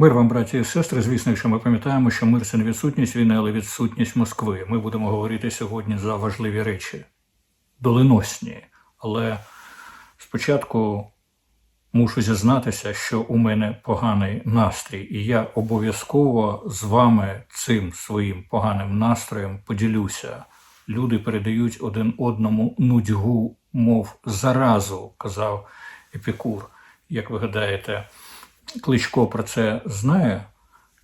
Мир вам, браті і сестри. Звісно, якщо ми пам'ятаємо, що мир це не відсутність війни, але відсутність Москви. Ми будемо говорити сьогодні за важливі речі, доленосні. Але спочатку мушу зізнатися, що у мене поганий настрій, і я обов'язково з вами цим своїм поганим настроєм поділюся. Люди передають один одному нудьгу, мов заразу, казав Епікур. Як ви гадаєте, Кличко про це знає?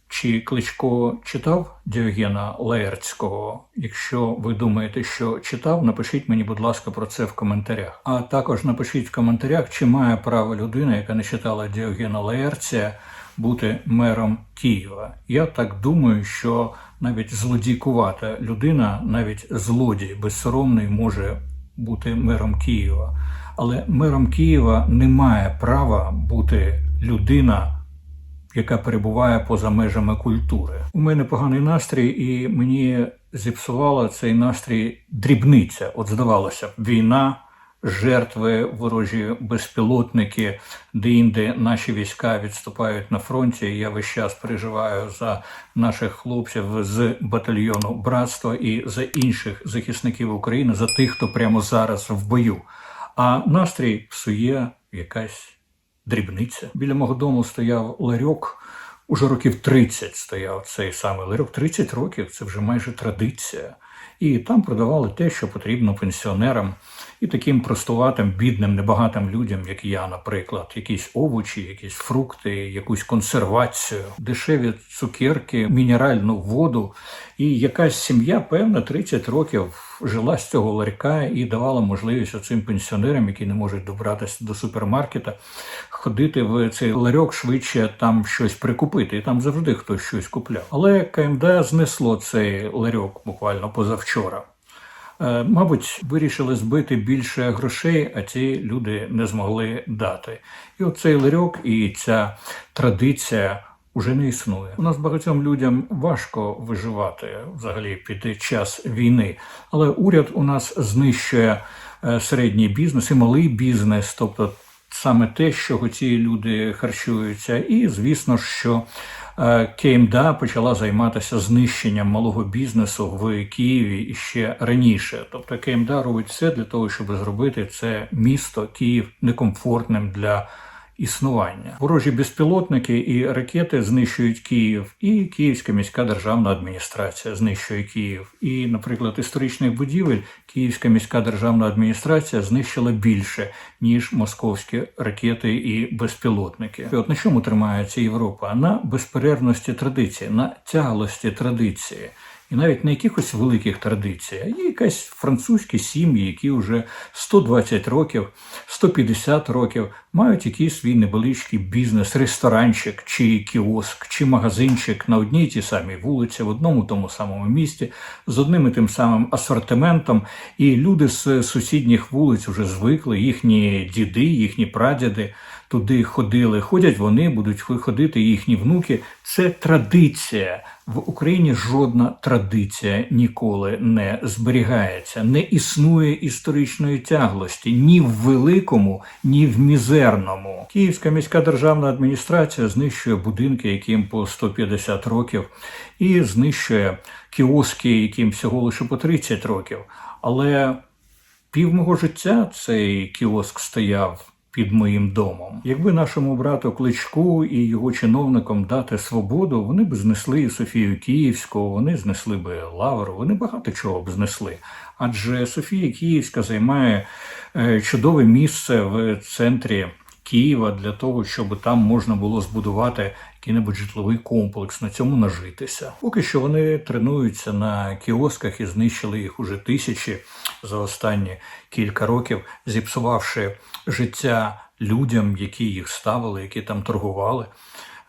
Чи Кличко читав Діогена Лаерцького? Якщо ви думаєте, що читав, напишіть мені, будь ласка, про це в коментарях. А також напишіть в коментарях, чи має право людина, яка не читала Діогена Лаерця, бути мером Києва. Я так думаю, що навіть злодійкувата людина, навіть злодій безсоромний, може бути мером Києва. Але мером Києва не має права бути людина, яка перебуває поза межами культури. У мене поганий настрій, і мені зіпсувала цей настрій дрібниця. От здавалося війна, жертви, ворожі безпілотники, де-інде наші війська відступають на фронті. Я весь час переживаю за наших хлопців з батальйону братства і за інших захисників України, за тих, хто прямо зараз в бою. А настрій псує якась дрібниця. Біля мого дому стояв ларьок. Уже років 30 стояв цей самий ларьок. 30 років це вже майже традиція. І там продавали те, що потрібно пенсіонерам і таким простуватим, бідним, небагатим людям, як я, наприклад, якісь овочі, якісь фрукти, якусь консервацію, дешеві цукерки, мінеральну воду. І якась сім'я, певно, 30 років жила з цього ларька і давала можливість цим пенсіонерам, які не можуть добратися до супермаркета, ходити в цей ларьок швидше там щось прикупити. І там завжди хтось щось купляв. Але КМД знесло цей ларьок буквально позавчора. Е, Мабуть, вирішили збити більше грошей, а ці люди не змогли дати. І оцей ларьок і ця традиція уже не існує. У нас багатьом людям важко виживати взагалі під час війни, але уряд у нас знищує е, середній бізнес і малий бізнес, тобто саме те, чого ці люди харчуються, і звісно, що КМДА почала займатися знищенням малого бізнесу в Києві ще раніше. Тобто КМДА робить все для того, щоб зробити це місто Київ некомфортним для існування. Ворожі безпілотники і ракети знищують Київ, і Київська міська державна адміністрація знищує Київ. І, наприклад, історичних будівель Київська міська державна адміністрація знищила більше ніж московські ракети і безпілотники. І от на чому тримається Європа? На безперервності традиції, на тяглості традиції. І навіть не якихось великих традицій, а є якась французькі сім'ї, які вже 120 років, 150 років мають якийсь свій невеличкий бізнес, ресторанчик, чи кіоск, чи магазинчик на одній тій самій вулиці, в одному тому самому місті, з одним і тим самим асортиментом. І люди з сусідніх вулиць вже звикли, їхні діди, їхні прадіди туди ходили. Ходять вони, будуть ходити їхні внуки. Це традиція. В Україні жодна традиція ніколи не зберігається, не існує історичної тяглості ні в великому, ні в мізерному. Київська міська державна адміністрація знищує будинки, яким по 150 років, і знищує кіоски, яким всього лише по 30 років. Але пів мого життя цей кіоск стояв під моїм домом. Якби нашому брату Кличку і його чиновникам дати свободу, вони б знесли Софію Київську, вони знесли б Лавру, вони багато чого б знесли. Адже Софія Київська займає е, чудове місце в центрі. Києва для того, щоб там можна було збудувати який-небудь житловий комплекс, на цьому нажитися. Поки що вони тренуються на кіосках і знищили їх уже тисячі за останні кілька років, зіпсувавши життя людям, які їх ставили, які там торгували.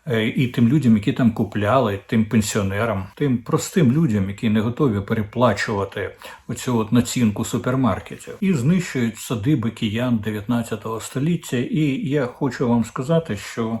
Е, І тим людям, які там купляли, тим пенсіонерам, тим простим людям, які не готові переплачувати оцю от націнку супермаркетів, і знищують садиби киян 19 століття. І я хочу вам сказати, що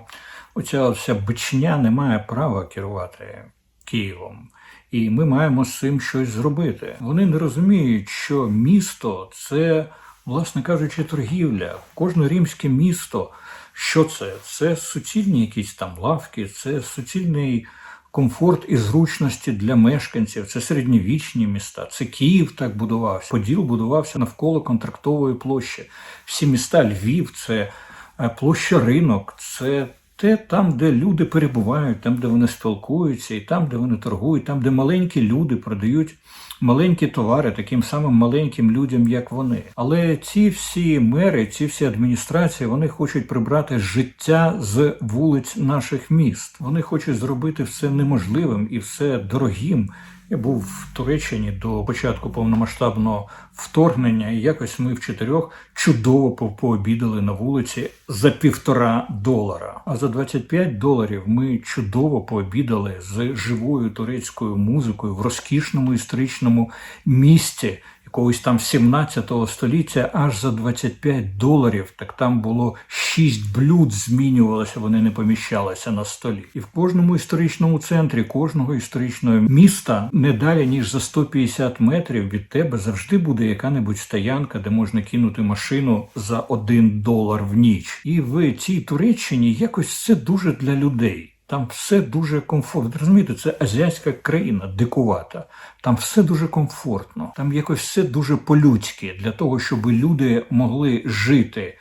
оця вся бичня не має права керувати Києвом. І ми маємо з цим щось зробити. Вони не розуміють, що місто це, власне кажучи, торгівля. Кожне римське місто Що це? Це суцільні якісь там лавки, це суцільний комфорт і зручності для мешканців, це середньовічні міста, це Київ так будувався. Поділ будувався навколо контрактової площі. Всі міста Львів, це е, площа ринок, це те там, де люди перебувають, там, де вони спілкуються, і там, де вони торгують, там, де маленькі люди продають маленькі товари таким самим маленьким людям, як вони. Але ці всі мери, ці всі адміністрації, вони хочуть прибрати життя з вулиць наших міст. Вони хочуть зробити все неможливим і все дорогим. Я був в Туреччині до початку повномасштабного вторгнення, і якось ми в чотирьох чудово по- пообідали на вулиці за півтора долара. А за 25 доларів ми чудово пообідали з живою турецькою музикою в розкішному історичному місті. Якогось там 17 століття аж за 25 доларів, так там було 6 блюд змінювалося, вони не поміщалися на столі. І в кожному історичному центрі кожного історичного міста не далі ніж за 150 метрів від тебе завжди буде яка-небудь стоянка, де можна кинути машину за 1 долар в ніч. І в цій Туреччині якось це дуже для людей. Там все дуже комфортно. Розумієте, це азіатська країна дикувата. Там все дуже комфортно. Там якось все дуже по-людськи для того, щоб люди могли жити.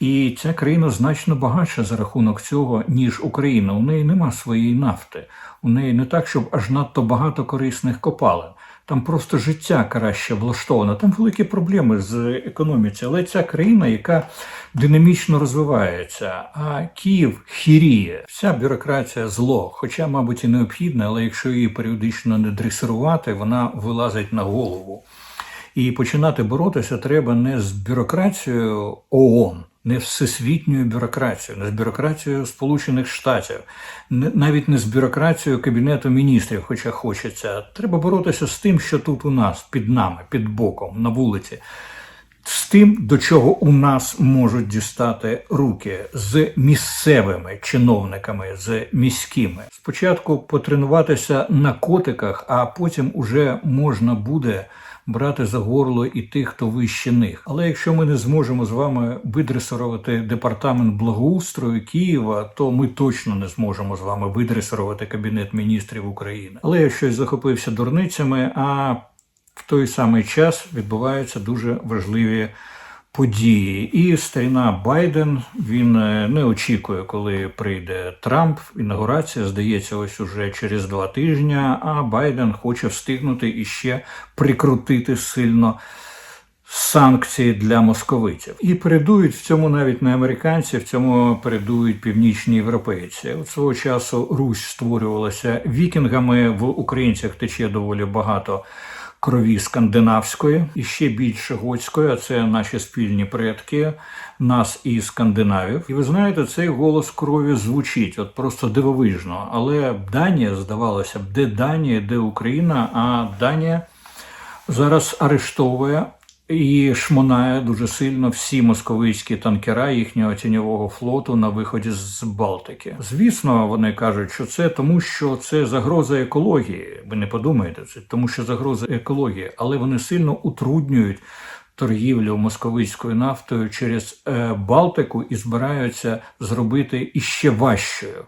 І ця країна значно багатша за рахунок цього, ніж Україна. У неї нема своєї нафти. У неї не так, щоб аж надто багато корисних копалин. Там просто життя краще влаштовано. Там великі проблеми з економіці. Але ця країна, яка динамічно розвивається, а Київ хіріє. Вся бюрократія зло, хоча, мабуть, і необхідна, але якщо її періодично не дресирувати, вона вилазить на голову. І починати боротися треба не з бюрократією ООН, не всесвітньою бюрократією, не з бюрократією Сполучених Штатів, навіть не з бюрократією Кабінету міністрів, хоча хочеться. Треба боротися з тим, що тут у нас, під нами, під боком, на вулиці. З тим, до чого у нас можуть дістати руки з місцевими чиновниками, з міськими. Спочатку потренуватися на котиках, а потім уже можна буде брати за горло і тих, хто вище них. Але якщо ми не зможемо з вами видресувати департамент благоустрою Києва, то ми точно не зможемо з вами видресувати кабінет міністрів України. Але я щось захопився дурницями. А в той самий час відбуваються дуже важливі події. І старіна Байден він е, не очікує, коли прийде Трамп. Інаугурація здається, ось уже через два тижні. А Байден хоче встигнути і ще прикрутити сильно. Санкції для московитів і передують в цьому навіть не американці, в цьому передують північні європейці. От свого часу Русь створювалася вікінгами. В українцях тече доволі багато крові скандинавської і ще більше готської. А це наші спільні предки, нас і скандинавів. І ви знаєте, цей голос крові звучить от просто дивовижно. Але Данія здавалося б, де Данія, де Україна, а Данія зараз арештовує і шмонає дуже сильно всі московицькі танкера їхнього тіньового флоту на виході з Балтики. Звісно, вони кажуть, що це тому, що це загроза екології. Ви не подумаєте, це тому, що загроза екології, але вони сильно утруднюють. Торгівлю московицькою нафтою через е, Балтику і збираються зробити іще важчою.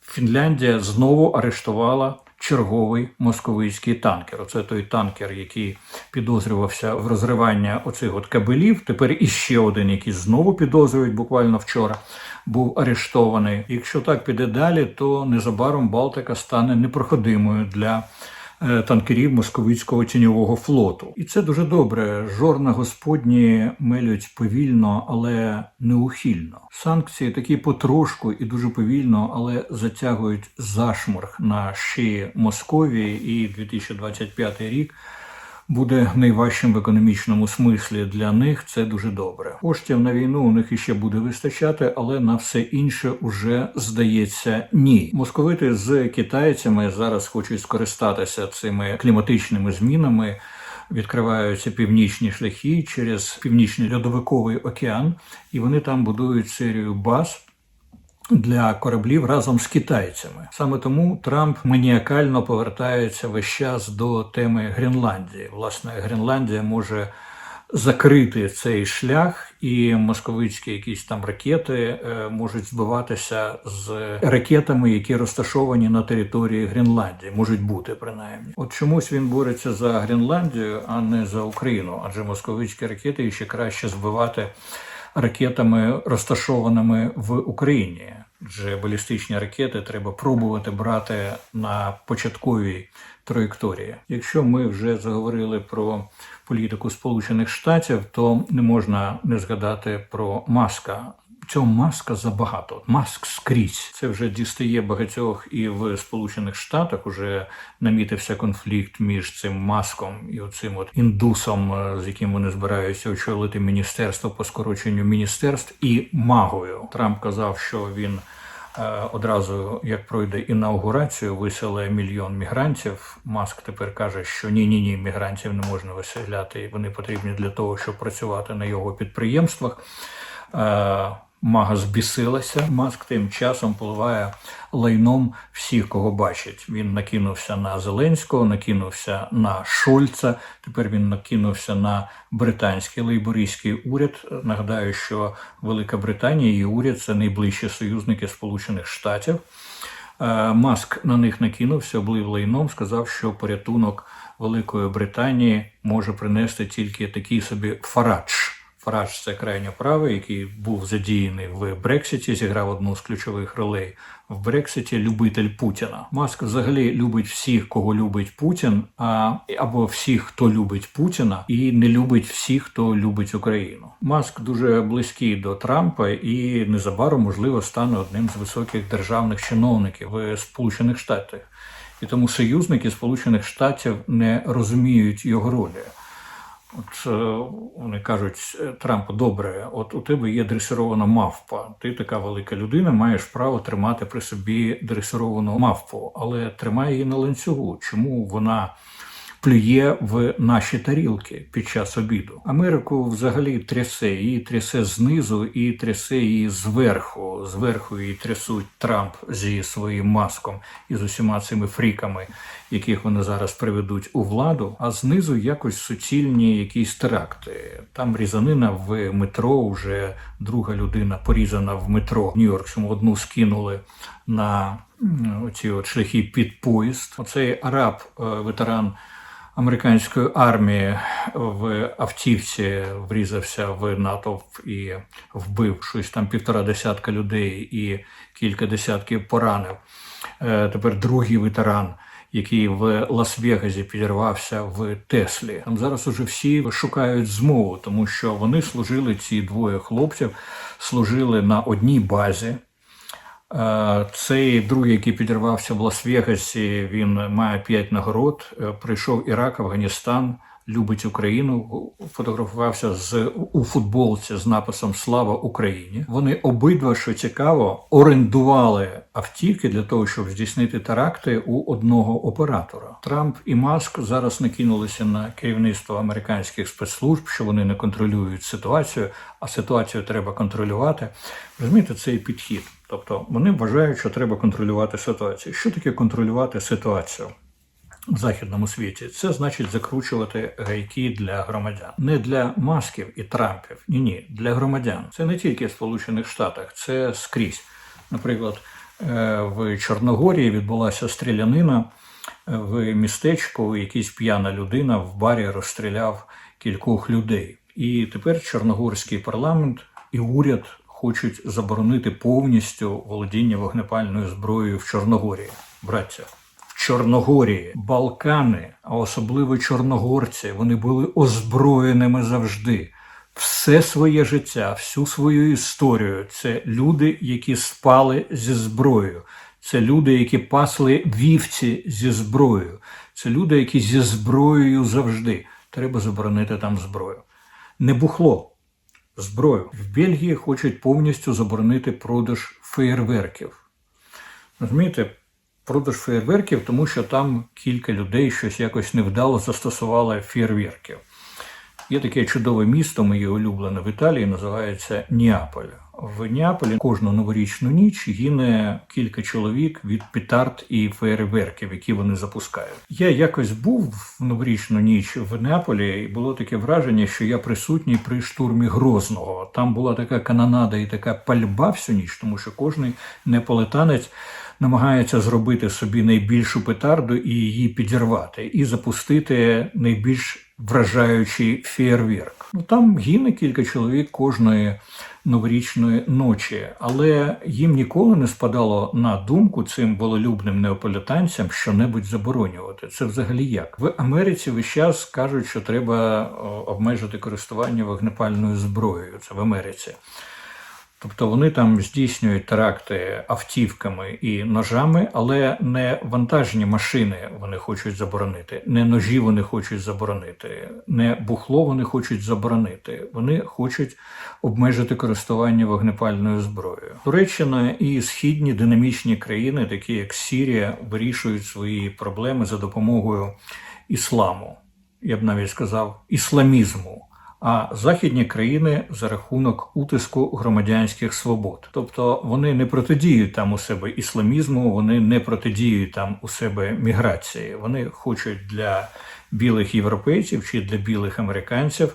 Фінляндія знову арештувала черговий московицький танкер. Оце той танкер, який підозрювався в розривання оцих от кабелів. Тепер іще один, який знову підозрюють буквально вчора, був арештований. Якщо так піде далі, то незабаром Балтика стане непроходимою для. Е, Танкерів московицького тіньового флоту, і це дуже добре. Жорна господні мелють повільно, але неухильно. Санкції такі потрошку і дуже повільно, але затягують зашморг на шиї Московії. І 2025 рік буде найважчим в економічному смислі для них. Це дуже добре. Коштів на війну у них іще буде вистачати, але на все інше уже здається ні. Московити з китайцями зараз хочуть скористатися цими кліматичними змінами. Відкриваються північні шляхи через північний льодовиковий океан, і вони там будують серію баз для кораблів разом з китайцями. Саме тому Трамп маніакально повертається весь час до теми Гренландії. Власне, Гренландія може закрити цей шлях, і московицькі якісь там ракети е, можуть збиватися з ракетами, які розташовані на території Гренландії, можуть бути принаймні. От чомусь він бореться за Гренландію, а не за Україну, адже московицькі ракети ще краще збивати ракетами, розташованими в Україні. Адже балістичні ракети треба пробувати брати на початковій траєкторії. Якщо ми вже заговорили про політику Сполучених Штатів, то не можна не згадати про маска. Цього маска забагато. Маск скрізь. Це вже дістає багатьох і в Сполучених Штатах. Уже намітився конфлікт між цим маском і оцим от індусом, е, з яким вони збираються очолити міністерство по скороченню міністерств, і магою. Трамп казав, що він е, одразу як пройде інаугурацію, виселе мільйон мігрантів. Маск тепер каже, що ні, ні, ні, мігрантів не можна виселяти. Вони потрібні для того, щоб працювати на його підприємствах. Мага збісилася. Маск тим часом поливає лайном всіх, кого бачить. Він накинувся на Зеленського, накинувся на Шольца. Тепер він накинувся на британський лейбористський уряд. Нагадаю, що Велика Британія і уряд це найближчі союзники Сполучених Штатів. Е, Маск на них накинувся, облив лайном, сказав, що порятунок Великої Британії може принести тільки такий собі фарадж. Фарадж – це крайньо правий, який був задіяний в Брексіті, зіграв одну з ключових ролей в Брексіті. Любитель Путіна. Маск взагалі любить всіх, кого любить Путін, а або всіх, хто любить Путіна, і не любить всіх, хто любить Україну. Маск дуже близький до Трампа і незабаром можливо стане одним з високих державних чиновників в Сполучених Штатах. І тому союзники Сполучених Штатів не розуміють його ролі. От е, вони кажуть е, Трампу, добре, от у тебе є дресирована мавпа. Ти така велика людина, маєш право тримати при собі дресировану мавпу, але тримай її на ланцюгу. Чому вона плює в наші тарілки під час обіду? Америку взагалі трясе, її трясе знизу і трясе її зверху. Зверху її трясуть Трамп зі своїм маском і з усіма цими фріками яких вони зараз приведуть у владу, а знизу якось суцільні якісь теракти. Там різанина в метро. Вже друга людина порізана в метро. В Нью-Йоркському одну скинули на оці от шляхи під поїзд. Оцей араб, е, ветеран. Американської армії в автівці врізався в натовп і вбив щось там півтора десятка людей і кілька десятків поранив. Е, Тепер другий ветеран який в Лас-Вегасі підірвався в Теслі. Там зараз уже всі шукають змову, тому що вони служили ці двоє хлопців, служили на одній базі. Е, цей другий, який підірвався в Лас-Вегасі, він має п'ять нагород. Е, прийшов Ірак, Афганістан любить Україну, фотографувався з у футболці з написом Слава Україні. Вони обидва, що цікаво, орендували автівки для того, щоб здійснити теракти у одного оператора. Трамп і Маск зараз накинулися на керівництво американських спецслужб, що вони не контролюють ситуацію, а ситуацію треба контролювати. Розумієте, цей підхід. Тобто вони вважають, що треба контролювати ситуацію. Що таке контролювати ситуацію? в західному світі, це значить закручувати гайки для громадян, не для масків і трампів. Ні, ні, для громадян. Це не тільки в Сполучених Штатах, це скрізь. Наприклад, е, в Чорногорії відбулася стрілянина е, в містечку. Якийсь п'яна людина в барі розстріляв кількох людей. І тепер Чорногорський парламент і уряд хочуть заборонити повністю володіння вогнепальною зброєю в Чорногорії, браття. Чорногорії, Балкани, а особливо чорногорці, вони були озброєними завжди. Все своє життя, всю свою історію це люди, які спали зі зброєю. Це люди, які пасли вівці зі зброєю. Це люди, які зі зброєю завжди. Треба заборонити там зброю. Не бухло, зброю. В Бельгії хочуть повністю заборонити продаж феєрверків. Розумієте? продаж феєрверків, тому що там кілька людей щось якось невдало застосували феєрверків. Є таке чудове місто, моє улюблене в Італії, називається Ніаполь. В Неаполі кожну новорічну ніч гине кілька чоловік від петард і фейерверків, які вони запускають. Я якось був в новорічну ніч в Неаполі, і було таке враження, що я присутній при штурмі Грозного. Там була така канонада і така пальба всю ніч, тому що кожний неаполітанець намагається зробити собі найбільшу петарду і її підірвати, і запустити найбільш вражаючий фєєрверк. Ну там гине кілька чоловік кожної новорічної ночі, але їм ніколи не спадало на думку цим волелюбним неаполітанцям що-небудь заборонювати. Це взагалі як в Америці весь час кажуть, що треба обмежити користування вогнепальною зброєю. Це в Америці. Тобто вони там здійснюють теракти автівками і ножами, але не вантажні машини вони хочуть заборонити, не ножі вони хочуть заборонити, не бухло вони хочуть заборонити. Вони хочуть обмежити користування вогнепальною зброєю. Туреччина і східні динамічні країни, такі як Сірія, вирішують свої проблеми за допомогою ісламу. Я б навіть сказав ісламізму а західні країни за рахунок утиску громадянських свобод. Тобто вони не протидіють там у себе ісламізму, вони не протидіють там у себе міграції. Вони хочуть для білих європейців чи для білих американців.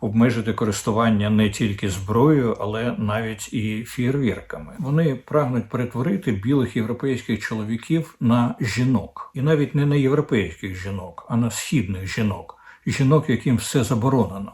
Обмежити користування не тільки зброєю, але навіть і фєєрверками. Вони прагнуть перетворити білих європейських чоловіків на жінок, і навіть не на європейських жінок, а на східних жінок, жінок, яким все заборонено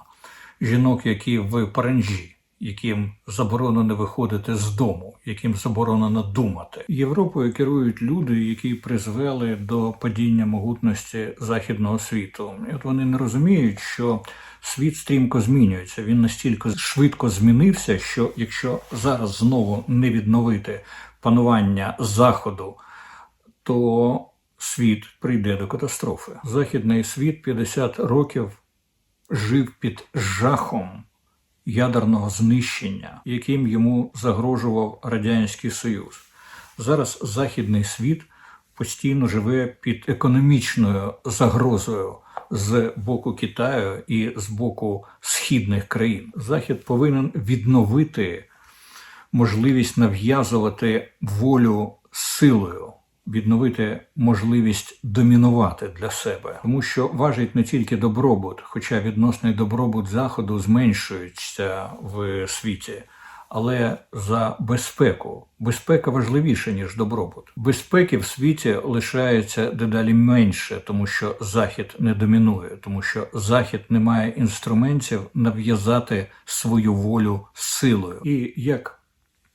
жінок, які в паранжі, яким заборонено виходити з дому, яким заборонено думати. Європою керують люди, які призвели до падіння могутності західного світу. І От вони не розуміють, що світ стрімко змінюється. Він настільки швидко змінився, що якщо зараз знову не відновити панування заходу, то світ прийде до катастрофи. Західний світ 50 років жив під жахом ядерного знищення, яким йому загрожував Радянський Союз. Зараз Західний світ постійно живе під економічною загрозою з боку Китаю і з боку східних країн. Захід повинен відновити можливість нав'язувати волю силою відновити можливість домінувати для себе, тому що важить не тільки добробут, хоча відносний добробут заходу зменшується в світі. Але за безпеку безпека важливіша ніж добробут. Безпеки в світі лишається дедалі менше, тому що захід не домінує, тому що захід не має інструментів нав'язати свою волю силою. І як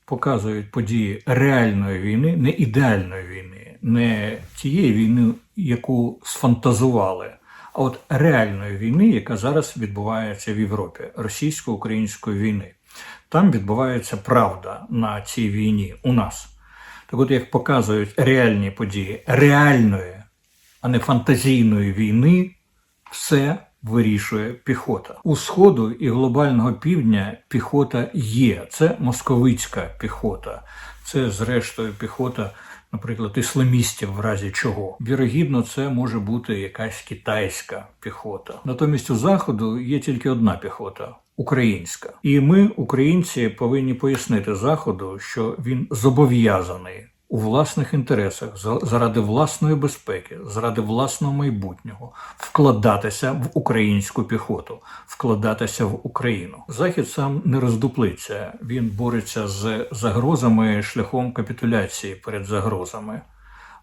показують події реальної війни, не ідеальної війни не тієї війни, яку сфантазували, а от реальної війни, яка зараз відбувається в Європі, російсько-української війни. Там відбувається правда на цій війні у нас. Так от, як показують реальні події реальної, а не фантазійної війни, все вирішує піхота. У Сходу і глобального півдня піхота є. Це московицька піхота, це, зрештою, піхота наприклад, ісламістів в разі чого. Вірогідно, це може бути якась китайська піхота. Натомість у заходу є тільки одна піхота. Українська, і ми, українці, повинні пояснити заходу, що він зобов'язаний у власних інтересах, заради власної безпеки, заради власного майбутнього, вкладатися в українську піхоту, вкладатися в Україну. Захід сам не роздуплиться. Він бореться з загрозами шляхом капітуляції перед загрозами.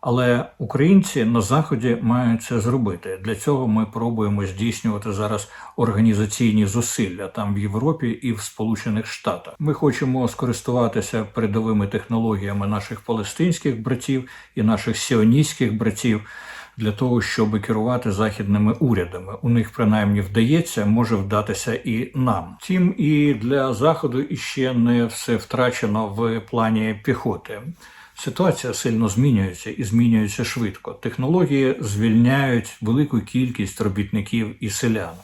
Але українці на заході мають це зробити. Для цього ми пробуємо здійснювати зараз організаційні зусилля там в Європі і в Сполучених Штатах. Ми хочемо скористуватися передовими технологіями наших палестинських братів і наших сіоністських братів. Для того щоб керувати західними урядами, у них принаймні вдається, може вдатися і нам. Втім, і для заходу іще не все втрачено в плані піхоти. Ситуація сильно змінюється і змінюється швидко. Технології звільняють велику кількість робітників і селян.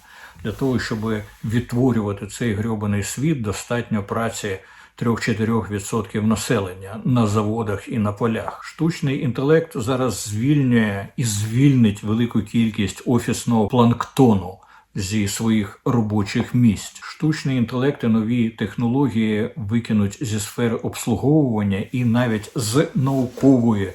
Для того, щоб відтворювати цей грьобаний світ, достатньо праці 3-4% населення на заводах і на полях. Штучний інтелект зараз звільнює і звільнить велику кількість офісного планктону зі своїх робочих місць. Штучний інтелект і нові технології викинуть зі сфери обслуговування і навіть з наукової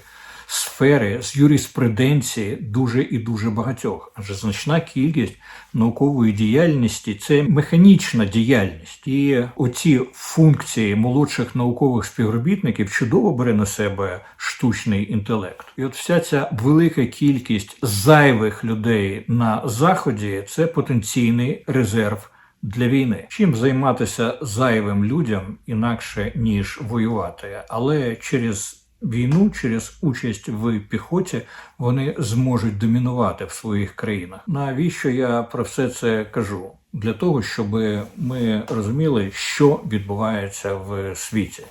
сфери з юриспруденції дуже і дуже багатьох, адже значна кількість наукової діяльності це механічна діяльність, і оці функції молодших наукових співробітників чудово бере на себе штучний інтелект. І от вся ця велика кількість зайвих людей на заході це потенційний резерв. Для війни чим займатися зайвим людям інакше ніж воювати, але через війну через участь в піхоті вони зможуть домінувати в своїх країнах. Навіщо я про все це кажу? Для того, щоб ми розуміли, що відбувається в світі,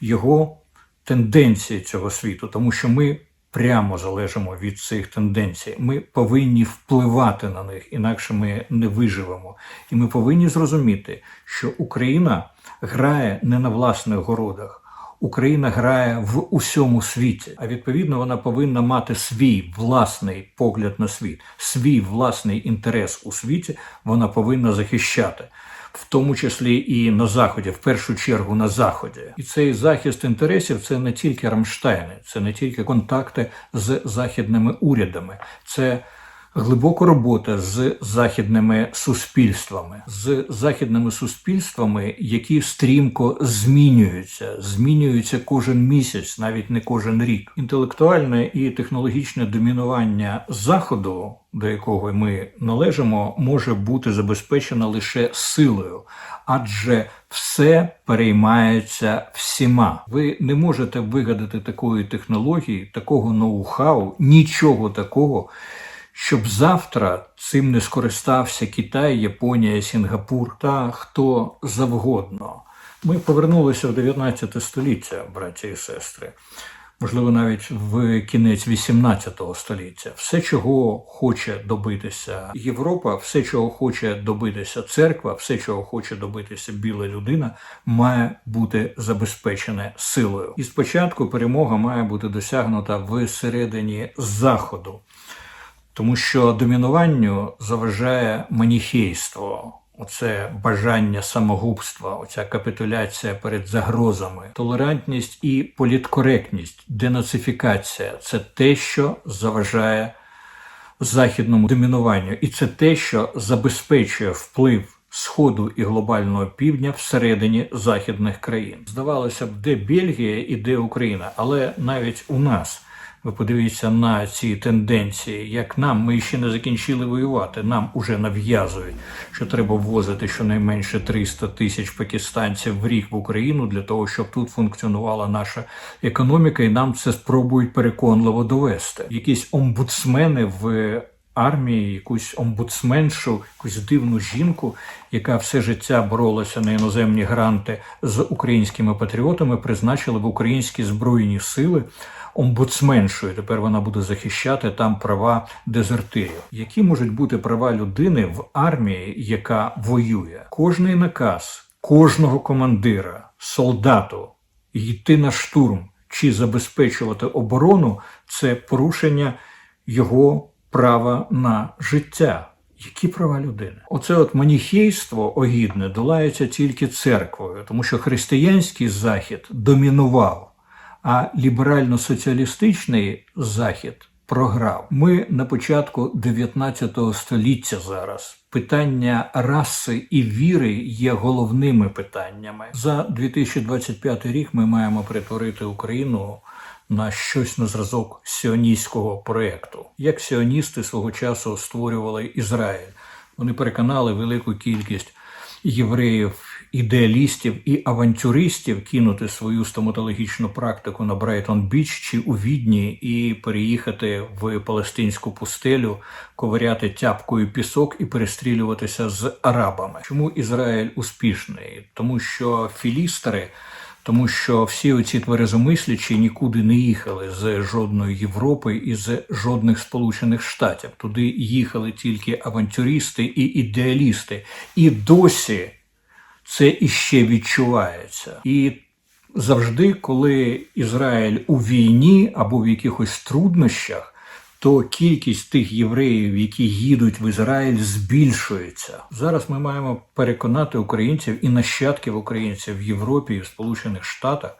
його тенденції цього світу, тому що ми прямо залежимо від цих тенденцій. Ми повинні впливати на них, інакше ми не виживемо. І ми повинні зрозуміти, що Україна грає не на власних городах. Україна грає в усьому світі, а відповідно вона повинна мати свій власний погляд на світ, свій власний інтерес у світі. Вона повинна захищати, в тому числі і на заході, в першу чергу на заході. І цей захист інтересів це не тільки Рамштайни, це не тільки контакти з західними урядами, це глибока робота з західними суспільствами, з західними суспільствами, які стрімко змінюються, змінюються кожен місяць, навіть не кожен рік. Інтелектуальне і технологічне домінування заходу. До якого ми належимо, може бути забезпечено лише силою, адже все переймається всіма. Ви не можете вигадати такої технології, такого ноу-хау, нічого такого, щоб завтра цим не скористався Китай, Японія, Сінгапур та хто завгодно. Ми повернулися в 19 століття, браті і сестри. Можливо, навіть в кінець 18 століття. Все, чого хоче добитися Європа, все, чого хоче добитися церква, все, чого хоче добитися біла людина, має бути забезпечене силою. І спочатку перемога має бути досягнута всередині заходу тому що домінуванню заважає маніхейство. Оце бажання самогубства, оця капітуляція перед загрозами, толерантність і політкоректність, денацифікація це те, що заважає західному домінуванню, і це те, що забезпечує вплив Сходу і глобального півдня всередині західних країн. Здавалося б, де Бельгія і де Україна, але навіть у нас. Ви подивіться на ці тенденції, як нам ми ще не закінчили воювати. Нам уже нав'язують, що треба ввозити щонайменше 300 тисяч пакистанців в рік в Україну для того, щоб тут функціонувала наша економіка, і нам це спробують переконливо довести. Якісь омбудсмени в. Армії, якусь омбудсменшу, якусь дивну жінку, яка все життя боролася на іноземні гранти з українськими патріотами, призначили в українські збройні сили омбудсменшою. Тепер вона буде захищати там права дезертирів. Які можуть бути права людини в армії, яка воює? Кожний наказ кожного командира, солдату йти на штурм чи забезпечувати оборону це порушення його права на життя. Які права людини? Оце от маніхейство огідне долається тільки церквою, тому що християнський захід домінував а ліберально-соціалістичний захід програв. Ми на початку 19 століття зараз. Питання раси і віри є головними питаннями. За 2025 рік ми маємо перетворити Україну на щось на зразок сіоністського проєкту. Як сіоністи свого часу створювали Ізраїль, вони переконали велику кількість євреїв ідеалістів і авантюристів кинути свою стоматологічну практику на Брайтон Біч чи у Відні і переїхати в палестинську пустелю, ковиряти тяпкою пісок і перестрілюватися з арабами. Чому Ізраїль успішний? Тому що філістери. Тому що всі оці тверезомислячі нікуди не їхали з жодної Європи і з жодних Сполучених Штатів. Туди їхали тільки авантюристи і ідеалісти. І досі це іще відчувається. І завжди, коли Ізраїль у війні або в якихось труднощах, то кількість тих євреїв, які їдуть в Ізраїль, збільшується. Зараз ми маємо переконати українців і нащадків українців в Європі і в Сполучених Штатах,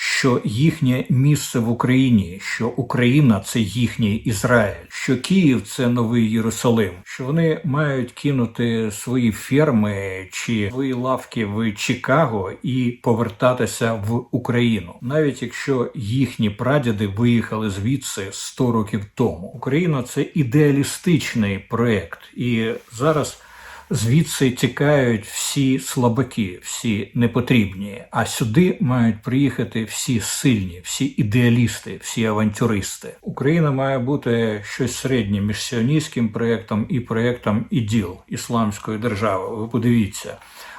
що їхнє місце в Україні, що Україна це їхній Ізраїль, що Київ це новий Єрусалим, що вони мають кинути свої ферми чи свої лавки в Чикаго і повертатися в Україну, навіть якщо їхні прадіди виїхали звідси 100 років тому. Україна це ідеалістичний проект, і зараз. Звідси тікають всі слабаки, всі непотрібні. А сюди мають приїхати всі сильні, всі ідеалісти, всі авантюристи. Україна має бути щось середнє між сіоністським проєктом і проєктом іділ ісламської держави. Ви подивіться,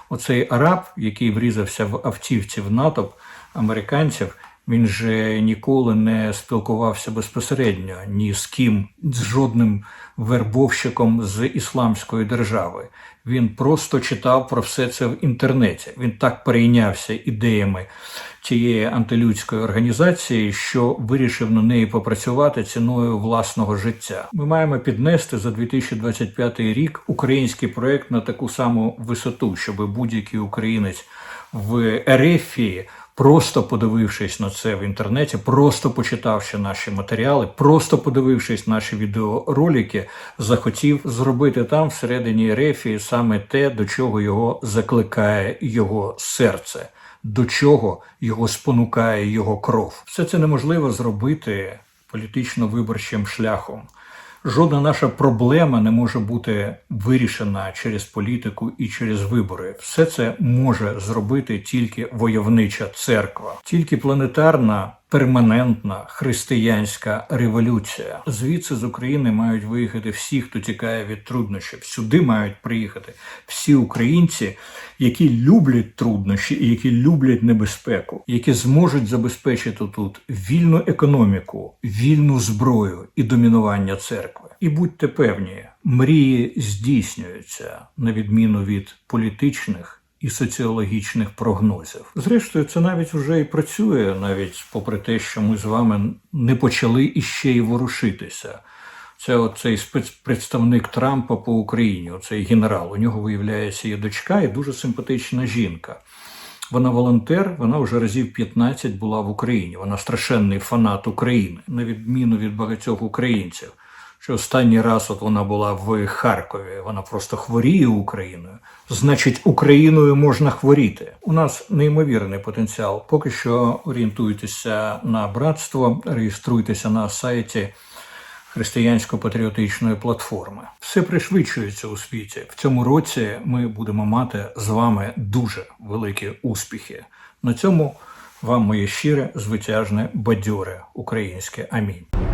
оцей араб, який врізався в автівці в натовп американців. Він же ніколи не спілкувався безпосередньо ні з ким, з жодним вербовщиком з ісламської держави. Він просто читав про все це в інтернеті. Він так перейнявся ідеями тієї антилюдської організації, що вирішив на неї попрацювати ціною власного життя. Ми маємо піднести за 2025 рік український проект на таку саму висоту, щоб будь-який українець в Ерефії Просто подивившись на це в інтернеті, просто почитавши наші матеріали, просто подивившись наші відеоролики, захотів зробити там всередині рефії саме те, до чого його закликає його серце, до чого його спонукає його кров. Все це неможливо зробити політично-виборчим шляхом. Жодна наша проблема не може бути вирішена через політику і через вибори. Все це може зробити тільки войовнича церква, тільки планетарна. Перманентна християнська революція. Звідси з України мають виїхати всі, хто тікає від труднощів. Сюди мають приїхати всі українці, які люблять труднощі і які люблять небезпеку, які зможуть забезпечити тут вільну економіку, вільну зброю і домінування церкви. І будьте певні, мрії здійснюються на відміну від політичних і соціологічних прогнозів. Зрештою, це навіть вже і працює, навіть попри те, що ми з вами не почали іще й ворушитися. Це оцей спецпредставник Трампа по Україні, оцей генерал. У нього виявляється є дочка і дуже симпатична жінка. Вона волонтер, вона вже разів 15 була в Україні. Вона страшенний фанат України, на відміну від багатьох українців що останній раз от вона була в Харкові, вона просто хворіє Україною. Значить, Україною можна хворіти. У нас неймовірний потенціал. Поки що орієнтуйтеся на братство, реєструйтеся на сайті християнсько-патріотичної платформи. Все пришвидшується у світі. В цьому році ми будемо мати з вами дуже великі успіхи. На цьому вам моє щире, звитяжне, бадьоре українське. Амінь.